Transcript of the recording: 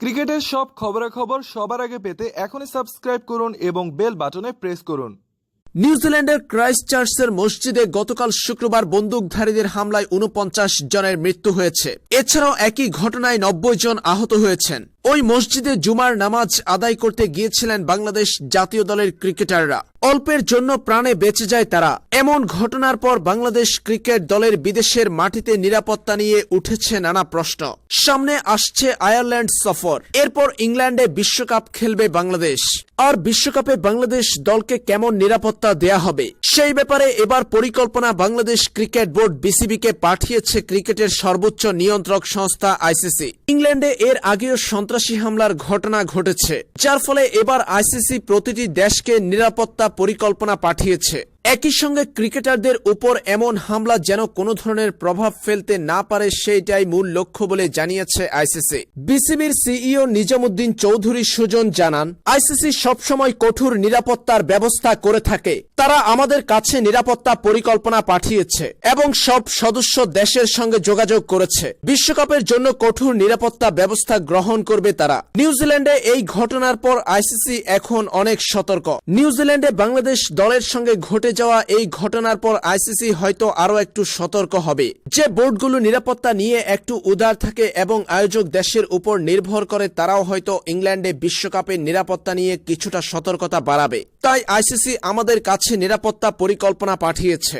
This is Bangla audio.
ক্রিকেটের সব খবরাখবর সবার আগে পেতে এখনই সাবস্ক্রাইব করুন এবং বেল বাটনে প্রেস করুন। নিউজিল্যান্ডের ক্রাইস্ট চার্চের মসজিদে গতকাল শুক্রবার বন্দুকধারীদের হামলায় উনপঞ্চাশ জনের মৃত্যু হয়েছে। এছাড়াও একই ঘটনায় নব্বই জন আহত হয়েছেন। ওই মসজিদে জুমার নামাজ আদায় করতে গিয়েছিলেন বাংলাদেশ জাতীয় দলের ক্রিকেটাররা। অল্পের জন্য প্রাণে বেঁচে যায় তারা। এমন ঘটনার পর বাংলাদেশ ক্রিকেট দলের বিদেশের মাটিতে নিরাপত্তা নিয়ে উঠেছে নানা প্রশ্ন। সামনে আসছে আয়ারল্যান্ড সফর। এরপর ইংল্যান্ডে বিশ্বকাপ খেলবে বাংলাদেশ। আর বিশ্বকাপে বাংলাদেশ দলকে কেমন নিরাপত্তা দেয়া হবে? সেই ব্যাপারে এবার পরিকল্পনা বাংলাদেশ ক্রিকেট বোর্ড বিসিবিকে পাঠিয়েছে ক্রিকেটের সর্বোচ্চ নিয়ন্ত্রক সংস্থা আইসিসি। ইংল্যান্ডে এর আগেও সন্ত্রাসী হামলার ঘটনা ঘটেছে যার ফলে এবার আইসিসি প্রতিটি দেশকে নিরাপত্তা পরিকল্পনা পাঠিয়েছে। একই সঙ্গে ক্রিকেটারদের উপর এমন হামলা যেন কোনো ধরনের প্রভাব ফেলতে না পারে, সেইটাই মূল লক্ষ্য বলে জানিয়েছে আইসিসি। বিসিবির সিইও নিজামুদ্দিন চৌধুরী সুজন জানান, আইসিসি সবসময় কঠোর নিরাপত্তার ব্যবস্থা করে থাকে। তারা আমাদের কাছে নিরাপত্তা পরিকল্পনা পাঠিয়েছে এবং সব সদস্য দেশের সঙ্গে যোগাযোগ করেছে। বিশ্বকাপের জন্য কঠোর নিরাপত্তা ব্যবস্থা গ্রহণ করবে তারা। নিউজিল্যান্ডে এই ঘটনার পর আইসিসি এখন অনেক সতর্ক। নিউজিল্যান্ডে বাংলাদেশ দলের সঙ্গে ঘটে যাওয়া এই ঘটনার পর আইসিসি হয়তো আরও একটু সতর্ক হবে। যে বোর্ডগুলো নিরাপত্তা নিয়ে একটু উদার থাকে এবং আয়োজক দেশের উপর নির্ভর করে, তারাও হয়তো ইংল্যান্ডে বিশ্বকাপের নিরাপত্তা নিয়ে কিছুটা সতর্কতা বাড়াবে। তাই আইসিসি আমাদের কাছে নিরাপত্তা পরিকল্পনা পাঠিয়েছে।